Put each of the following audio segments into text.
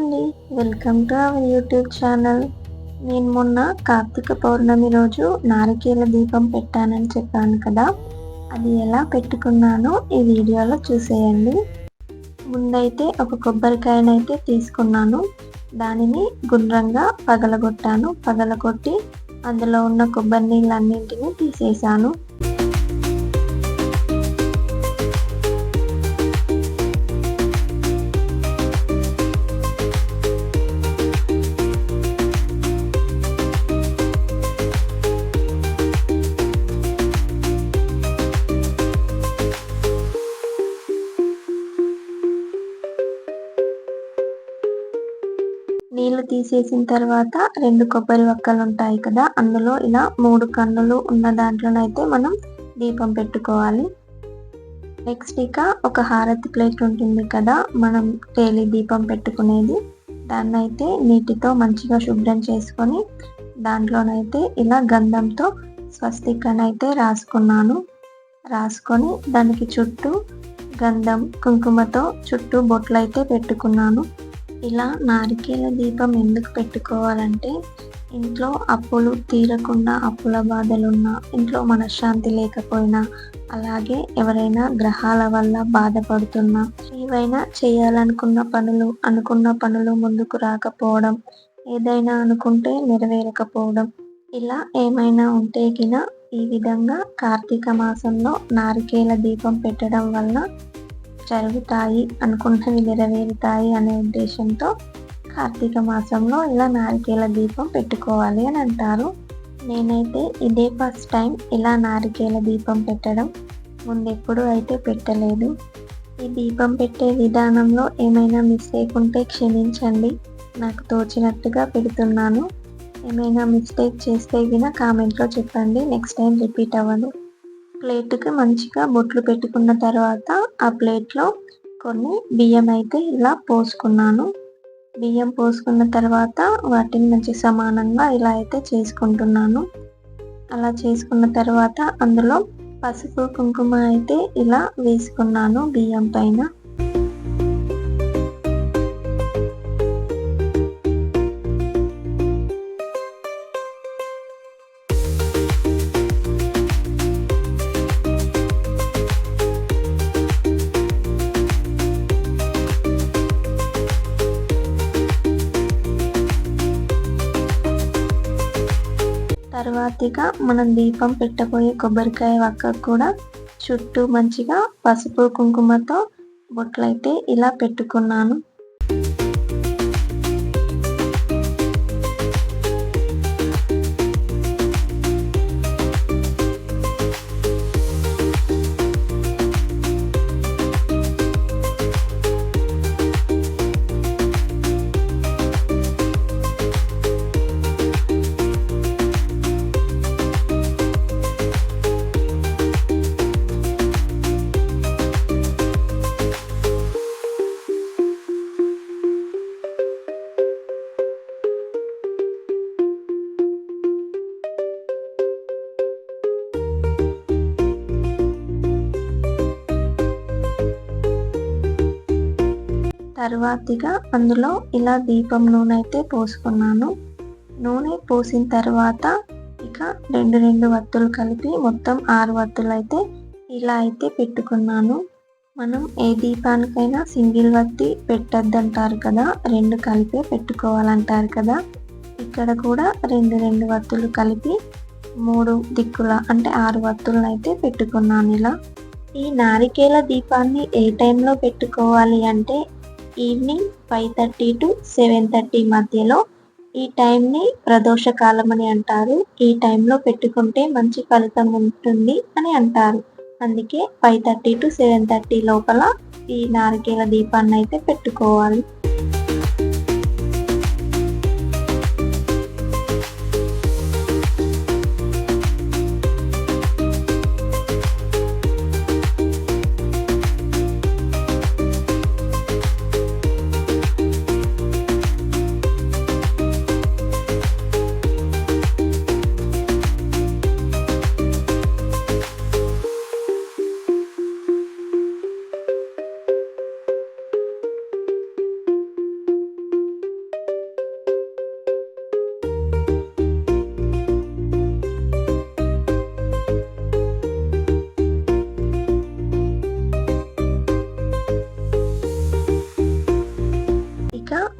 అండి. Welcome to our YouTube channel. నేను మొన్న కార్తీక పౌర్ణమి రోజు నారికేల దీపం పెట్టానని చెప్పాను కదా. అది ఎలా పెట్టుకున్నానో ఈ వీడియోలో చూసేయండి. ముందైతే ఒక కొబ్బరికాయనైతే తీసుకున్నాను. దానిని గుండ్రంగా పగలగొట్టాను. పగలగొట్టి అందులో ఉన్న కొబ్బరి నీళ్ళన్నింటినీ తీసేశాను. తీసేసిన తర్వాత రెండు కొబ్బరి వక్కలు ఉంటాయి కదా అందులో ఇలా మూడు కన్నులు ఉన్న దాంట్లోనైతే మనం దీపం పెట్టుకోవాలి. నెక్స్ట్ ఇక ఒక హారతి ప్లేట్ ఉంటుంది కదా మనం డైలీ దీపం పెట్టుకునేది. దాన్నైతే నీటితో మంచిగా శుభ్రం చేసుకొని దాంట్లోనైతే ఇలా గంధంతో స్వస్తికనైతే రాసుకున్నాను. రాసుకొని దానికి చుట్టూ గంధం కుంకుమతో చుట్టూ బొట్లు అయితే పెట్టుకున్నాను. ఇలా నారికేల దీపం ఎందుకు పెట్టుకోవాలంటే ఇంట్లో అప్పులు తీరకుండా అప్పుల బాధలున్నా ఇంట్లో మనశ్శాంతి లేకపోయినా అలాగే ఎవరైనా గ్రహాల వల్ల బాధపడుతున్నా ఏవైనా చేయాలనుకున్న పనులు అనుకున్న పనులు ముందుకు రాకపోవడం ఏదైనా అనుకుంటే నెరవేరకపోవడం ఇలా ఏమైనా ఉంటే కిన ఈ విధంగా కార్తీక మాసంలో నారికేల దీపం పెట్టడం వల్ల జరుగుతాయి అనుకున్నవి నెరవేరుతాయి అనే ఉద్దేశంతో కార్తీక మాసంలో ఇలా నారికేల దీపం పెట్టుకోవాలి అని అంటారు. నేనైతే ఇదే ఫస్ట్ టైం ఇలా నారికేల దీపం పెట్టడం ముందెప్పుడు అయితే పెట్టలేదు. ఈ దీపం పెట్టే విధానంలో ఏమైనా మిస్టేక్ ఉంటే క్షమించండి నాకు తోచినట్టుగా పెడుతున్నాను. ఏమైనా మిస్టేక్ చేస్తే గిన కామెంట్లో చెప్పండి నెక్స్ట్ టైం రిపీట్ అవ్వదు ప్లేట్కి మంచిగా బొట్లు పెట్టుకున్న తర్వాత ఆ ప్లేట్లో కొన్ని బియ్యం అయితే ఇలా పోసుకున్నాను. బియ్యం పోసుకున్న తర్వాత వాటిని మంచి సమానంగా ఇలా అయితే చేసుకుంటున్నాను. అలా చేసుకున్న తర్వాత అందులో పసుపు కుంకుమ అయితే ఇలా వేసుకున్నాను బియ్యం పైన. తర్వాతగా మనం దీపం పెట్టబోయే కొబ్బరికాయ వక్క కూడా చుట్టూ మంచిగా పసుపు కుంకుమతో బొట్లయితే ఇలా పెట్టుకున్నాను. తర్వాతిగా అందులో ఇలా దీపం నూనె అయితే పోసుకున్నాను. నూనె పోసిన తర్వాత ఇక రెండు రెండు వత్తులు కలిపి మొత్తం ఆరు వత్తులు అయితే ఇలా అయితే పెట్టుకున్నాను. మనం ఏ దీపానికైనా సింగిల్ వత్తి పెట్టద్దంటారు కదా రెండు కలిపే పెట్టుకోవాలంటారు కదా. ఇక్కడ కూడా రెండు రెండు వత్తులు కలిపి మూడు దిక్కుల అంటే ఆరు వత్తులను అయితే పెట్టుకున్నాను ఇలా. ఈ నారికేల దీపాన్ని ఏ టైంలో పెట్టుకోవాలి అంటే evening five thirty to seven thirty మధ్యలో. ఈ టైంని ప్రదోష కాలం అని అంటారు. ఈ టైంలో పెట్టుకుంటే మంచి ఫలితం ఉంటుంది అని అంటారు. అందుకే five thirty to seven thirty లోపల ఈ నారికేల దీపాన్ని అయితే పెట్టుకోవాలి.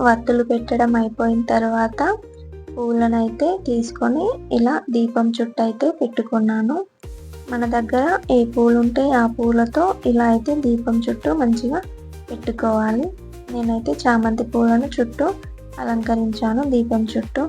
వత్తులు పెట్టడం అయిపోయిన తర్వాత పూలను అయితే తీసుకొని ఇలా దీపం చుట్టూ అయితే పెట్టుకున్నాను. మన దగ్గర ఏ పూలు ఉంటే ఆ పూలతో ఇలా అయితే దీపం చుట్టూ మంచిగా పెట్టుకోవాలి. నేనైతే చామంతి పూలను చుట్టూ అలంకరించాను దీపం చుట్టూ.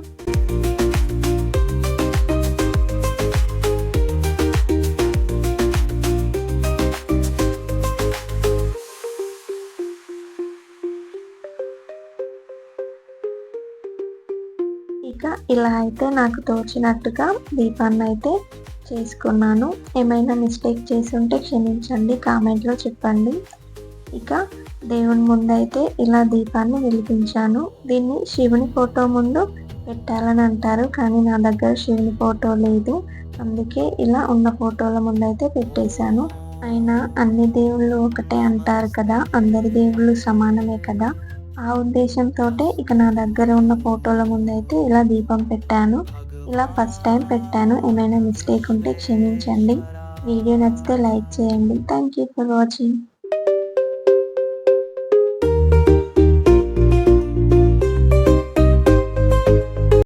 ఇంకా ఇలా అయితే నాకు తోచినట్టుగా దీపాన్ని అయితే చేసుకున్నాను. ఏమైనా మిస్టేక్ చేసి ఉంటే క్షమించండి కామెంట్లో చెప్పండి. ఇక దేవుని ముందు అయితే ఇలా దీపాన్ని వెలిగించాను. దీన్ని శివుని ఫోటో ముందు పెట్టాలని అంటారు కానీ నా దగ్గర శివుని ఫోటో లేదు. అందుకే ఇలా ఉన్న ఫోటోల ముందు అయితే పెట్టేశాను. అయినా అన్ని దేవుళ్ళు ఒకటే అంటారు కదా అందరి దేవుళ్ళు సమానమే కదా. ఆ ఉద్దేశంతో ఇక నా దగ్గర ఉన్న ఫోటోల ముందు అయితే ఇలా దీపం పెట్టాను. ఇలా ఫస్ట్ టైం పెట్టాను. ఏమైనా మిస్టేక్ ఉంటే క్షమించండి. వీడియో నచ్చితే లైక్ చేయండి. Thank you for watching